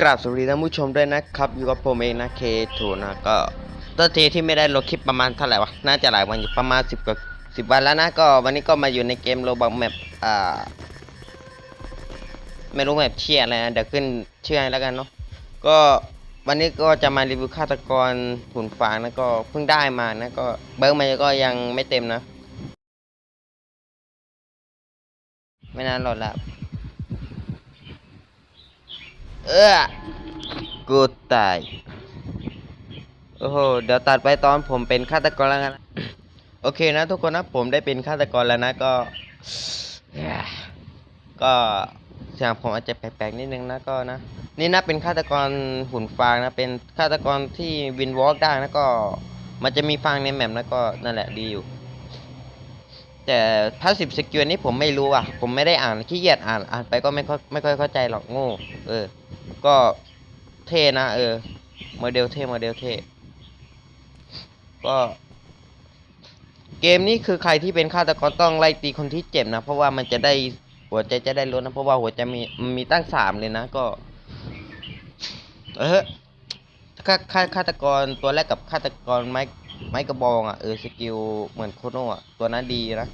กราบสวัสดีท่านผู้ชมด้วยนะครับอยู่กับผมเองนะเคทูนะก็ตัวทีที่ไม่ได้ลงคลิปประมาณเท่าไหร่วะน่าจะหลายวันอยู่ประมาณสิบกว่าสิบวันแล้วนะก็วันนี้ก็มาอยู่ในเกมโรบังแมปอ่าไม่รู้แมปเชียอะไรนะเดี๋ยวขึ้นเชื่อให้แล้วกันเนาะก็วันนี้ก็จะมารีวิวฆาตกรหุ่นฟางนะก็เพิ่งได้มานะก็เบิร์กมันก็ยังไม่เต็มนะ ไม่นานหรอกละ เออกูตาย โอ้โห เดี๋ยวตัดไปตอนผมเป็นฆาตกรแล้วกันะโอเคนะทุกคนนะผมได้เป็นฆาตกรแล้วนะก็ ก็เสียงผมอาจจะแปลกๆนิดนึงนะก็นะ นี่นะเป็นฆาตกรหุ่นฟางนะ เป็นฆาตกรที่วินวอล์กได้นะก็ มันจะมีฟางในแมปนะก็นั่นแหละดีอยู่ แต่พาสซีฟสกิลนี้ผมไม่รู้อะ ผมไม่ได้อ่านขี้เกียจอ่านอ่านไปก็ไม่ค่อยไม่ค่อยเข้าใจหรอกโง่ เออ ก็เท่นะเออโมเดลเท่โมเดลเท่ก็เกมนี้คือใครที่เป็นฆาตกรต้องไล่ตีคนที่เจ็บนะ เพราะว่ามันจะได้หัวใจจะได้ลดนะ เพราะว่าหัวใจมีมันมีตั้งสามเลยนะก็ เออฆาฆาฆาตกรตัวแรกกับฆาตกรไม้ไม้กระบองอะเออสกิลเหมือนโคโน่อะตัวนั้นดีนะ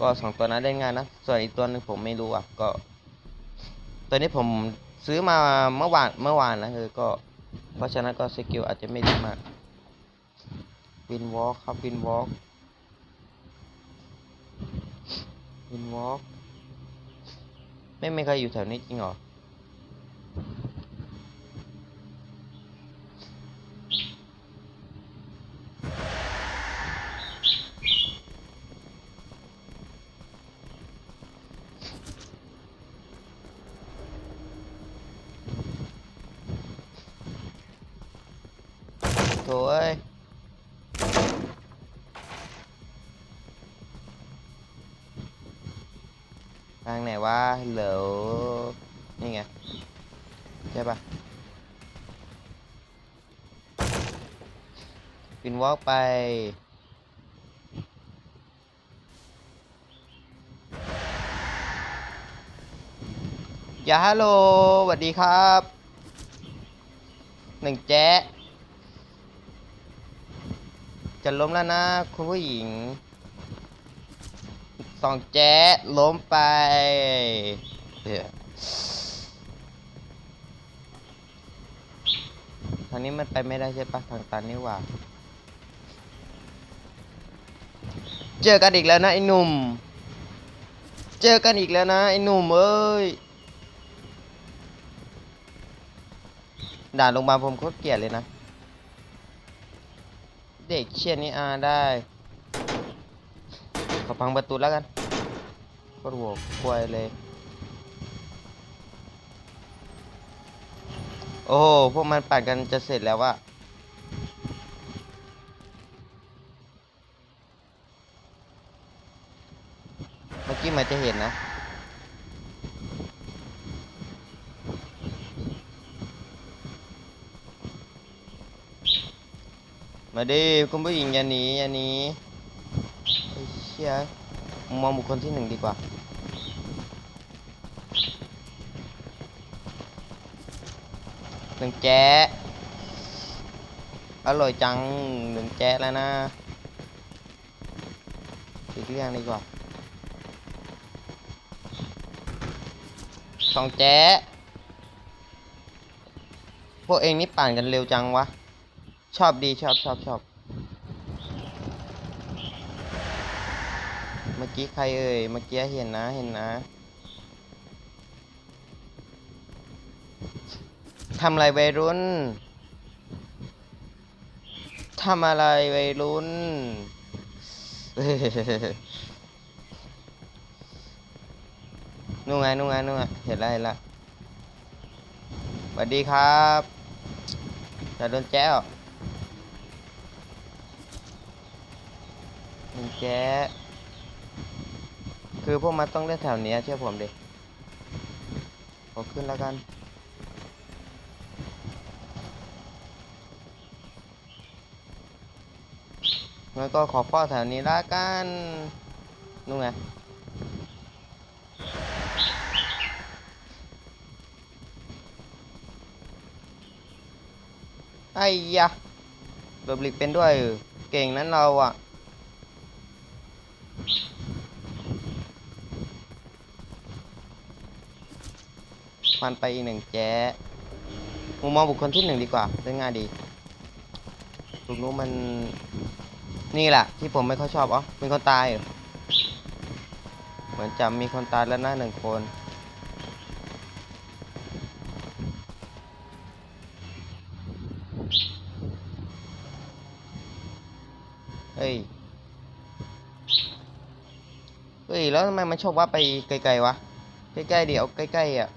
ก็สองตัวนั้นได้ง่ายนะส่วนอีกตัวหนึงผมไม่รู้อะก็ ตัวนี้ผม ซื้อมาเมื่อวานเมื่อวานนะคือก็เพราะฉะนั้นก็สกิลอาจจะไม่ดีมากวินวอล์กครับวินวอล์กวินวอล์กไม่ไม่เคยอยู่แถวนี้จริงหรอ โถ่เอ้ยทางไหนวะเหลวนี่ไง ใช่ปะปินวอล์กไปย่าฮัลโหลสวัสดีครับ หนึ่งแจ๊ จะล้มแล้วนะ คุณผู้หญิงสองแจ๊ล้มไปเดี๋ยวทางนี้มันไปไม่ได้ใช่ปะทางตันนี่หว่า เจอกันอีกแล้วนะไอ้หนุ่ม เจอกันอีกแล้วนะไอ้หนุ่มเอ้ย ด่านโรงพยาบาลผมโคตรเกลียดเลยนะ เด็กเชี่ยนี่อาได้ขอพังประตูแล้วกันโคตรหัวควายเลย โอ้โหพวกมันปั่นกันจะเสร็จแล้ววะเมื่อกี้มันจะเห็นนะ มาดิคุณผู้หญิงอย่าหนีอย่าหนีไอ้เชี่ยมองบุคคลที่หนึ่งดีกว่าหนึ่งแจ๊อร่อยจังหนึ่งแจ๊แล้วนะอีกเรื่องดีกว่าสองแจ๊พวกเองนี่ปั่นกันเร็วจังวะ อบดีชอบชอบชอบเมื่อกี้ใครเอ่ยเมื่อกี้เห็นนะเห็นนะทำอะไรวัยรุ่นทำอะไรวัยรุ่นนู่นไงนู่นไงนู่นไงเห็นแล้วเห็นแล้วสวัสดีครับจะโดนแจ้ว หนึ่งแจ๊คือพวกมันต้องเล่นแถวเนี้ยเชื่อผมดิขอขึ้นแล้วกัน งั้นก็ขอเฝ้าแถวนี้ละกันนู่นไงไอ้ยะหลบหลีกเป็นด้วยเออเก่งนั้นเราอะ ฟันไปอีกหนึ่งแจ๊ะมุมมองบุคคลที่หนึ่งดีกว่าเล่นง่ายดีถูกนู้นมัน นี่แหละ ที่ผมไม่ค่อยชอบอ๋อเป็นคนตายเหรอเหมือนจะมีคนตายแล้วนะหนึ่งคนเฮ้ย เฮ้ย แล้วทำไมมันชอบว่าไปไกลๆวะ ใกล้ๆเดี๋ยวใกล้ๆอะ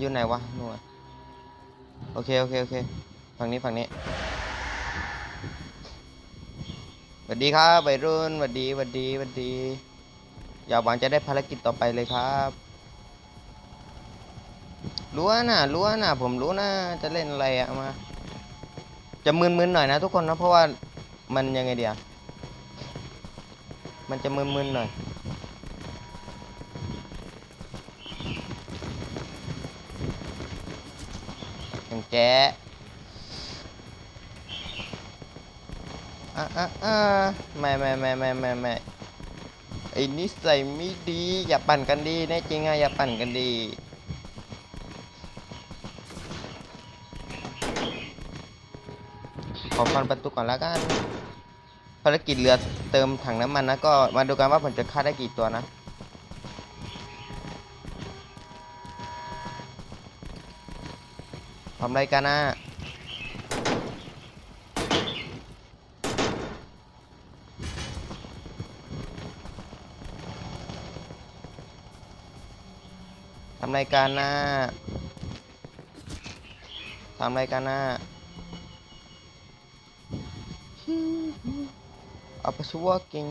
อยู่ไหนวะนู่นโอเคโอเคโอเคฝั่งนี้ฝั่งนี้สวัสดีครับวัยรุ่นสวัสดีสวัสดีสวัสดีอย่าหวังจะได้ภารกิจต่อไปเลยครับรู้นะรู้นะผมรู้นะจะเล่นอะไรอะมา จะมึนๆหน่อยนะทุกคนนะเพราะว่ามันยังไงเดียวมันจะมึนๆหน่อย แจ๊ะอะอะอะไม่ไม่ไม่ไม่ไม่ไม่ไอ้นิสัยไม่ดี อย่าปั่นกันดีแน่จริงอะอย่าปั่นกันดีขอฟันประตูก่อนแล้วกันภารกิจเรือเติมถังน้ำมันนะก็มาดูกันว่าผมจะฆ่าได้กี่ตัวนะ ทำไรกันนะทำไรกันนะทำไรกันนะเอาไปชัวกิง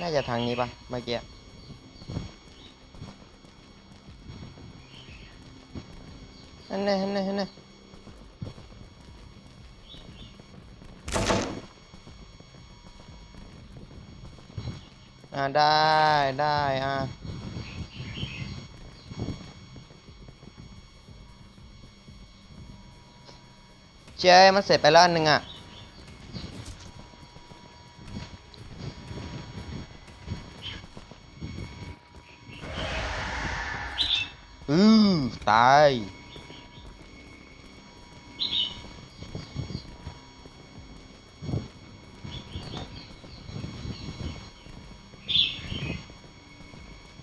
น่าจะทางนี้ปะเมื่อกี้ ฮันน่ฮันน่ฮันน่อ่าได้ได้อะเจ้มันเสร็จไปแล้วอันหนึ่งอะอือตาย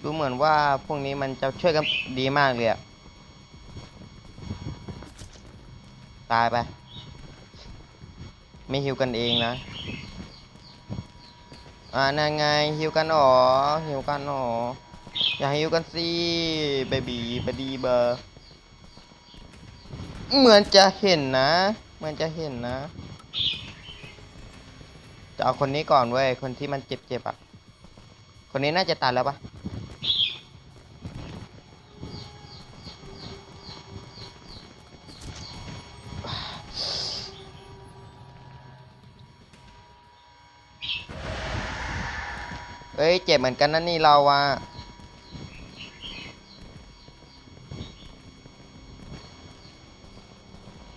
ดูเหมือนว่าพวกนี้มันจะช่วยกันดีมากเลยอะตายไป ไม่ฮิวกันเองนะ อ่านั่นไงฮิวกันหรอฮิวกันหรออย่าฮิวกันสิเบบีบดีเบอร์เหมือนจะเห็นนะ เหมือนจะเห็นนะ จะเอาคนนี้ก่อนเว้ย คนที่มันเจ็บๆอะ คนนี้น่าจะตายแล้วปะ เจ็บเหมือนกันนะนี่เราอะ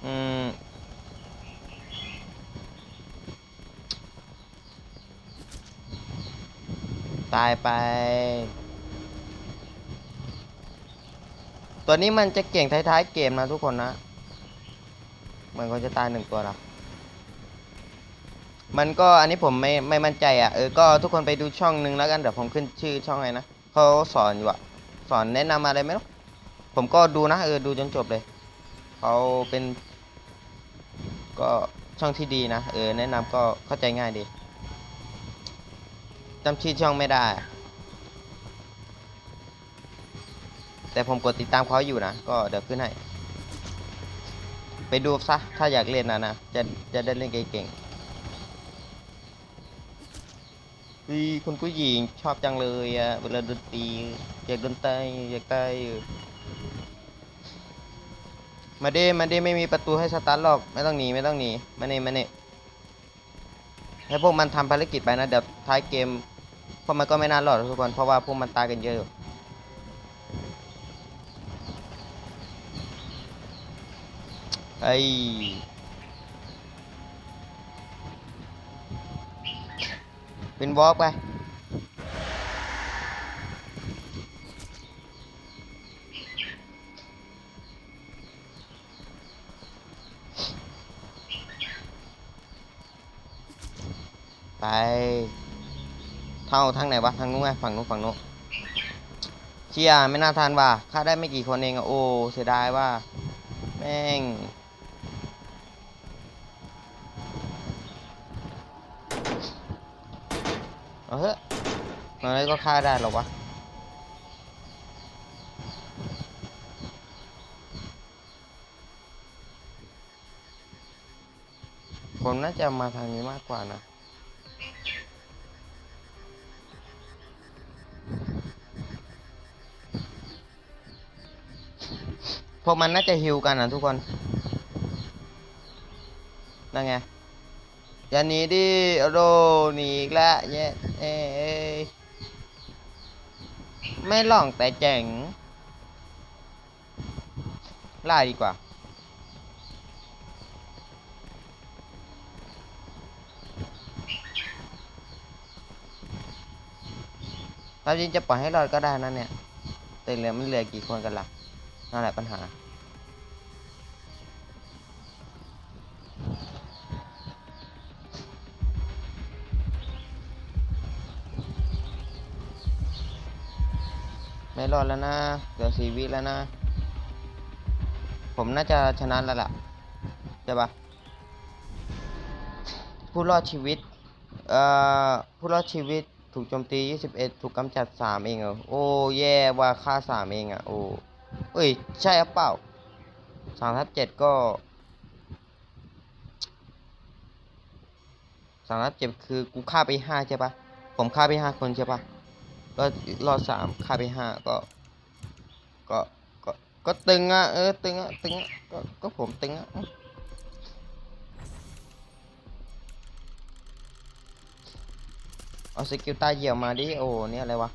อืมตายไป ตัวนี้มันจะเก่งท้ายๆเกมนะทุกคนนะ เหมือนคนจะตายหนึ่งตัวละ มันก็อันนี้ผมไม่ไม่มั่นใจอะเออก็ทุกคนไปดูช่องหนึ่งแล้วกันเดี๋ยวผมขึ้นชื่อช่องไงนะเขาสอนอยู่อะสอนแนะนำอะไรไหมรู้ผมก็ดูนะเออดูจนจบเลยเขาเป็น ก็ช่องที่ดีนะเออแนะนำก็เข้าใจง่ายดีจำชื่อช่องไม่ได้ แต่ผมกดติดตามเขาอยู่นะ ก็เดี๋ยวขึ้นให้ ไปดูซะ ถ้าอยากเล่นนะนะ จะจะได้เล่นเก่ง อีคุณผู้หญิงชอบจังเลยอะเวลาดนตรีอยากดนตายอยากตายอยู่มาเด้มาเด้ไม่มีประตูให้สตาร์ทหรอกไม่ต้องหนีไม่ต้องหนีมาเน่มาเน่ให้พวกมันทำภารกิจไปนะเดี๋ยวท้ายเกมพวกมันก็ไม่น่ารอดหรอกทุกคนเพราะว่าพวกมันตายกันเยอะไอ้ เป็นวอล์กไป ไป เท่าทางไหนวะ ทางนู้นไง ฝั่งนู้นฝั่งนู้นเชียไม่น่าทันว่ะค่าได้ไม่กี่คนเองอะโอ้ เสียดายว่า แม่ง เอาเถอะอะไรก็ฆ่าได้หรอกวะผมน่าจะมาทางนี้มากกว่านะพวกมันน่าจะฮิวกันนะทุกคน นั่นไง อย่าหนีดิโรหนีอีกแล้วเย้เอ้ยไม่หล่องแต่เจ๋งล่าดีกว่า เราจริงจะปล่อยให้รอดก็ได้นะเนี่ยแต่เหลือมันเหลือกี่คนกันล่ะนั่นแหละปัญหา รอดแล้วนะเหลือสี่วิแล้วนะ ผมน่าจะชนะแล้วล่ะใช่ปะผู้รอดชีวิต เอ่อ ผู้รอดชีวิตถูกโจมตี 21 ถูกกำจัด 3 เองเหรอ โอ้แย่ว่าค่า 3 เองอะ โอ้เอ้ย ใช่หรือเปล่า3ทับ7ก็3ทับ7คือกูฆ่าไป 5 ใช่ปะผมฆ่าไป 5 คนใช่ปะ ก็รอด3ฆ่าไป5ก็ ก็ก็ก็ตึงอะเออตึงอะตึงอะก็ก็ผมตึงอะเอาสกิลต้เหยี่ยวมาดิโอ้เนี่ยอะไรวะ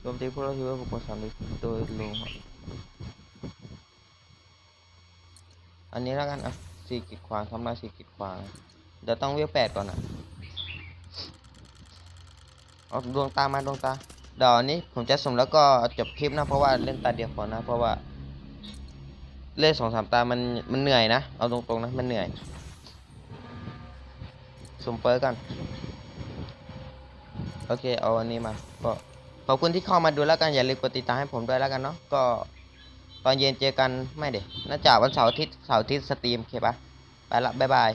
โจมตีผู้รอดชีวิตบุคคลสามโดยรวมอันนี้แล้วกันอะสี่กิดขวางทำลายสี่กิดขวางเดี๋ยวต้องเวลแปดก่อนอะเอาดวงตามาดวงตา เดี๋ยวอันนี้ผมจะส่งแล้วก็จบคลิปนะเพราะว่าเล่นตาเดียวพอนะ เพราะว่า เล่นสองสามตามันมันเหนื่อยนะ เอาตรงๆนะมันเหนื่อยสุ่มเปิร์กันโอเคเอาอันนี้มาก็ขอบคุณที่เข้ามาดูแล้วกันอย่าลืมกดติดตามให้ผมด้วยแล้วกันเนาะก็ตอนเย็นเจอกันไม่เด็น่าจะวันเสาร์อาทิตย์เสาร์อาทิตย์สตรีมโอเคปะไปละบ๊ายบาย